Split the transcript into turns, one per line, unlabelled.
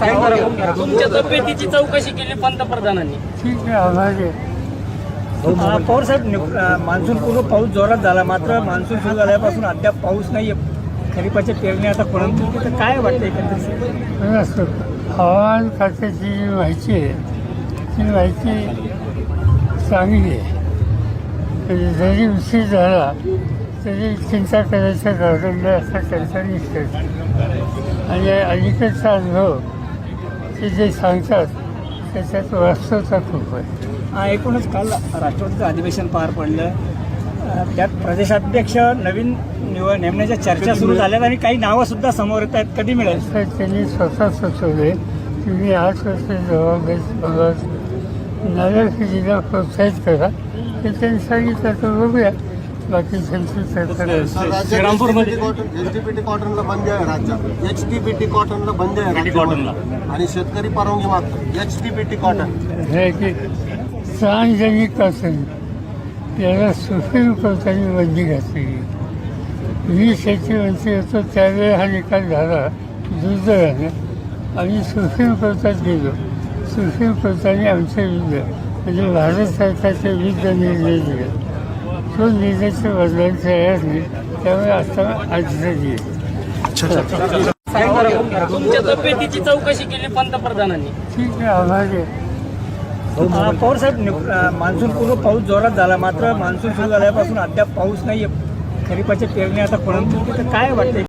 तुमच्या तब्येतीची चौकशी केली पंतप्रधानांनी.
ठीक आहे आभारी आहे.
अ, पवार साहेब मान्सून पूर्व पाऊस जोरात झाला. मात्र मान्सून सुरू झाल्यापासून अद्याप पाऊस नाही खरीपाच्या पेरणी आता कोणती तर काय वाटतं एकंदरीत?
हवामान खात्याची जी माहिती आहे ती माहिती चांगली आहे. जरी उशीर झाला तरी चिंता करायचं नाही असं त्यांचा निश्चय आणि अलीकडचा अनुभव ते जे सांगतात त्याच्यात वास्तवता खूप आहे.
अ, एकूणच काल राष्ट्रवादीचं अधिवेशन पार पडलं. त्यात प्रदेशाध्यक्ष नवीन निवड नेमण्याच्या चर्चा सुरू झाल्यात आणि काही नावं सुद्धा समोर येत आहेत. कधी मिळेल?
त्यांनी स्वतः सुचवले तुम्ही आठ वर्ष जबाबदारी बघत नव्या पिढीला प्रोत्साहित करा ते त्यांनी सांगितलं तर बघूया. बाकी त्यांची चर्चा करू.
श्रीरामपूरमध्ये-
एचडीपीटी कॉटनला बंदी आहे राज्यात. एचडीपीटी कॉटनला बंदी आहे राज्यामध्ये. आणि शेतकरी परवानगी मागतात एचडीपीटी कॉटन.
हे की सार्वजनिक असेल याला सुप्रीम कोर्टाने बंदी घातली. मी शेतीमंत्री होतो त्यावेळी हा निकाल झाला दुर्दैवानं. आम्ही सुप्रीम कोर्टात गेलो. सुप्रीम कोर्टाने आमच्या विरुद्ध म्हणजे भारत सरकारच्या विरुद्ध निर्णय दिला. तो निर्णयाच्या बदलायला तयार नाही. त्यामुळे आता आहे
तुमच्या तब्येतीची चौकशी केली पंतप्रधानांनी.
ठीक आहे आभारी आहे.
पवार साहेब मान्सून पूर्व पाऊस जोरात झाला. मात्र मान्सून सुरू झाल्यापासून अद्याप पाऊस नाही खरीपाच्या पेरणी आता तर काय वाटतं